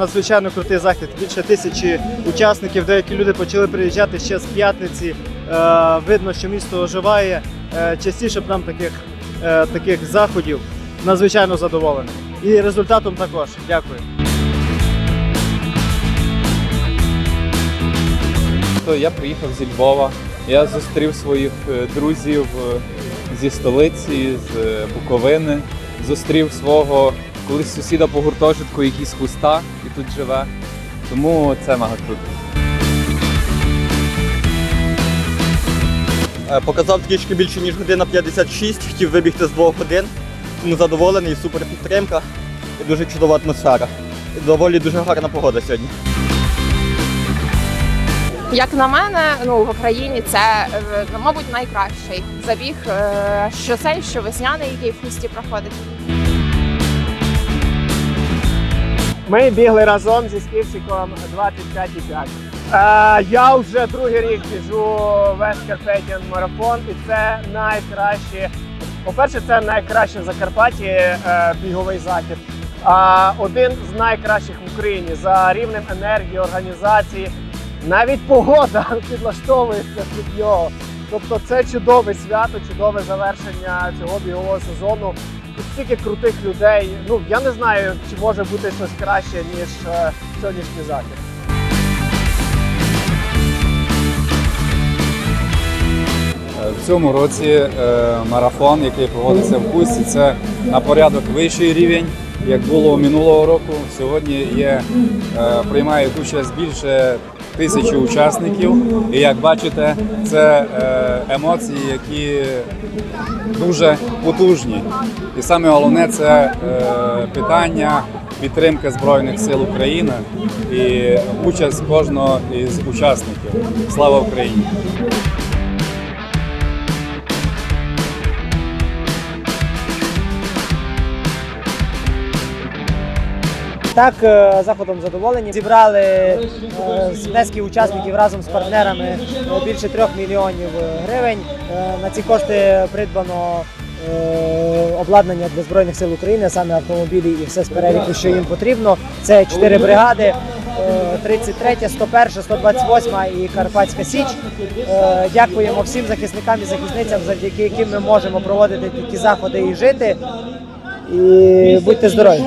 надзвичайно крутий захід. Більше тисячі учасників. Деякі люди почали приїжджати ще з п'ятниці. Е, видно, що місто оживає. Е, частіше б нам таких, е, таких заходів. Надзвичайно задоволений. І результатом також. Дякую. Я приїхав зі Львова. Я зустрів своїх друзів зі столиці, з Буковини. Зустрів свого колись сусіда по гуртожитку, який з хуста і тут живе. Тому це мега круто. Е, Показав трішки більше ніж година 56, хотів вибігти з двох годин. Тому задоволений, супер підтримка і дуже чудова атмосфера. І доволі дуже гарна погода сьогодні. Як на мене, ну в Україні це е, мабуть найкращий забіг, е, що цей, що весняний, який в хусті проходить. Ми бігли разом зі співчиком 25,5. Е, я вже другий рік біжу весь Carpathian марафон, і це найкраще. По-перше, це найкраще в Закарпатті е, біговий захід. А один з найкращих в Україні за рівнем енергії, організації. Навіть погода підлаштовується під нього. Тобто це чудове свято, чудове завершення цього бігового сезону. Стільки крутих людей. Ну я не знаю, чи може бути щось краще ніж е, сьогоднішній захід. Е, В цьому році е, марафон, який проводиться в Хусті, це на порядок вищий рівень, як було минулого року. Сьогодні є, е, приймають участь більше тисячі учасників. І як бачите, це е, емоції, які дуже потужні. І саме головне це е, питання підтримки Збройних сил України і участь кожного із учасників. Слава Україні! Так, е, заходом задоволені. Зібрали е, з учасників разом з партнерами більше трьох мільйонів гривень. Е, На ці кошти придбано обладнання для Збройних сил України, саме автомобілі і все з переліку, що їм потрібно. Це чотири бригади. е, 33, 101, 128 і Карпатська Січ. Дякуємо всім захисникам і захисницям, завдяки яким ми можемо проводити такі заходи і жити. І будьте здорові!